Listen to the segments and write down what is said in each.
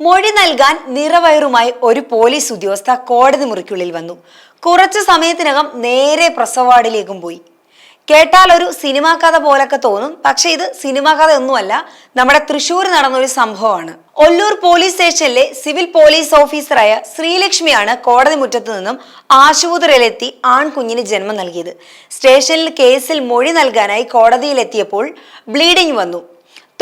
മൊഴി നൽകാൻ നിറവയറുമായി ഒരു പോലീസ് ഉദ്യോഗസ്ഥ കോടതി മുറിക്കുള്ളിൽ വന്നു. കുറച്ചു സമയത്തിനകം നേരെ പ്രസവാർഡിലേക്കും പോയി. കേട്ടാൽ ഒരു സിനിമാ കഥ പോലൊക്കെ തോന്നും. പക്ഷെ ഇത് സിനിമാ കഥ ഒന്നുമല്ല നമ്മുടെ തൃശ്ശൂർ നടന്ന ഒരു സംഭവമാണ്. ഒല്ലൂർ പോലീസ് സ്റ്റേഷനിലെ സിവിൽ പോലീസ് ഓഫീസറായ ശ്രീലക്ഷ്മിയാണ് കോടതി മുറ്റത്തു നിന്നും ആശുപത്രിയിലെത്തി ആൺകുഞ്ഞിന് ജന്മം നൽകിയത്. സ്റ്റേഷനിൽ കേസിൽ മൊഴി നൽകാനായി കോടതിയിലെത്തിയപ്പോൾ ബ്ലീഡിംഗ് വന്നു.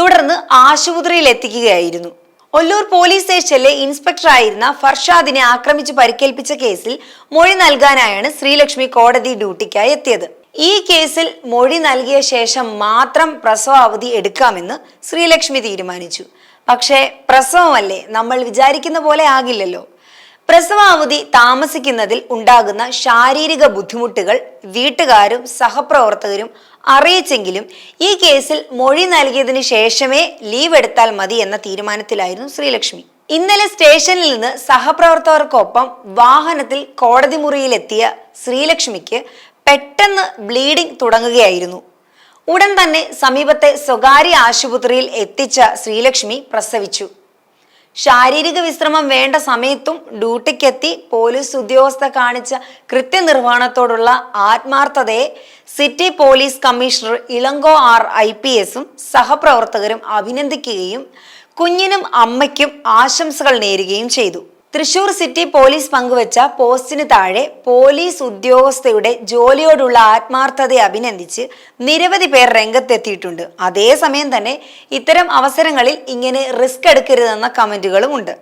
തുടർന്ന് ആശുപത്രിയിൽ എത്തിക്കുകയായിരുന്നു ഒല്ലൂർ പോലീസ് സ്റ്റേഷനിലെ ഇൻസ്പെക്ടറായിരുന്ന ഫർഷാദിനെ ആക്രമിച്ച് പരിക്കേൽപ്പിച്ച കേസിൽ മൊഴി നൽകാനായാണ് ശ്രീലക്ഷ്മി കോടതി ഡ്യൂട്ടിക്കായി എത്തിയത്. ഈ കേസിൽ മൊഴി നൽകിയ ശേഷം മാത്രം പ്രസവ അവധി എടുക്കാമെന്ന് ശ്രീലക്ഷ്മി തീരുമാനിച്ചു. പക്ഷേ പ്രസവമല്ലേ നമ്മൾ വിചാരിക്കുന്ന പോലെ ആകില്ലല്ലോ. പ്രസവാവധി താമസിക്കുന്നതിൽ ഉണ്ടാകുന്ന ശാരീരിക ബുദ്ധിമുട്ടുകൾ വീട്ടുകാരും സഹപ്രവർത്തകരും അറിയിച്ചെങ്കിലും ഈ കേസിൽ മൊഴി നൽകിയതിനു ശേഷമേ ലീവ് എടുത്താൽ മതി എന്ന തീരുമാനത്തിലായിരുന്നു ശ്രീലക്ഷ്മി. ഇന്നലെ സ്റ്റേഷനിൽ നിന്ന് സഹപ്രവർത്തകർക്കൊപ്പം വാഹനത്തിൽ കോടതി മുറിയിലെത്തിയ ശ്രീലക്ഷ്മിക്ക് പെട്ടെന്ന് ബ്ലീഡിംഗ് തുടങ്ങുകയായിരുന്നു. ഉടൻ തന്നെ സമീപത്തെ സ്വകാര്യ ആശുപത്രിയിൽ എത്തിച്ച ശ്രീലക്ഷ്മി പ്രസവിച്ചു. ശാരീരിക വിശ്രമം വേണ്ട സമയത്തും ഡ്യൂട്ടിക്കെത്തി പോലീസ് ഉദ്യോഗസ്ഥ കാണിച്ച കൃത്യനിർവഹണത്തോടുള്ള ആത്മാർത്ഥതയെ city police commissioner Ilango R I P എസും സഹപ്രവർത്തകരും അഭിനന്ദിക്കുകയും കുഞ്ഞിനും അമ്മയ്ക്കും ആശംസകൾ നേരുകയും ചെയ്തു. തൃശൂർ സിറ്റി പോലീസ് പങ്കുവച്ച പോസ്റ്റിന് താഴെ പോലീസ് ഉദ്യോഗസ്ഥയുടെ ജോലിയോടുള്ള ആത്മാർത്ഥതയെ അഭിനന്ദിച്ച് നിരവധി പേർ രംഗത്തെത്തിയിട്ടുണ്ട്. അതേസമയം തന്നെ ഇത്തരം അവസരങ്ങളിൽ ഇങ്ങനെ റിസ്ക് എടുക്കരുതെന്ന കമന്റുകളും ഉണ്ട്.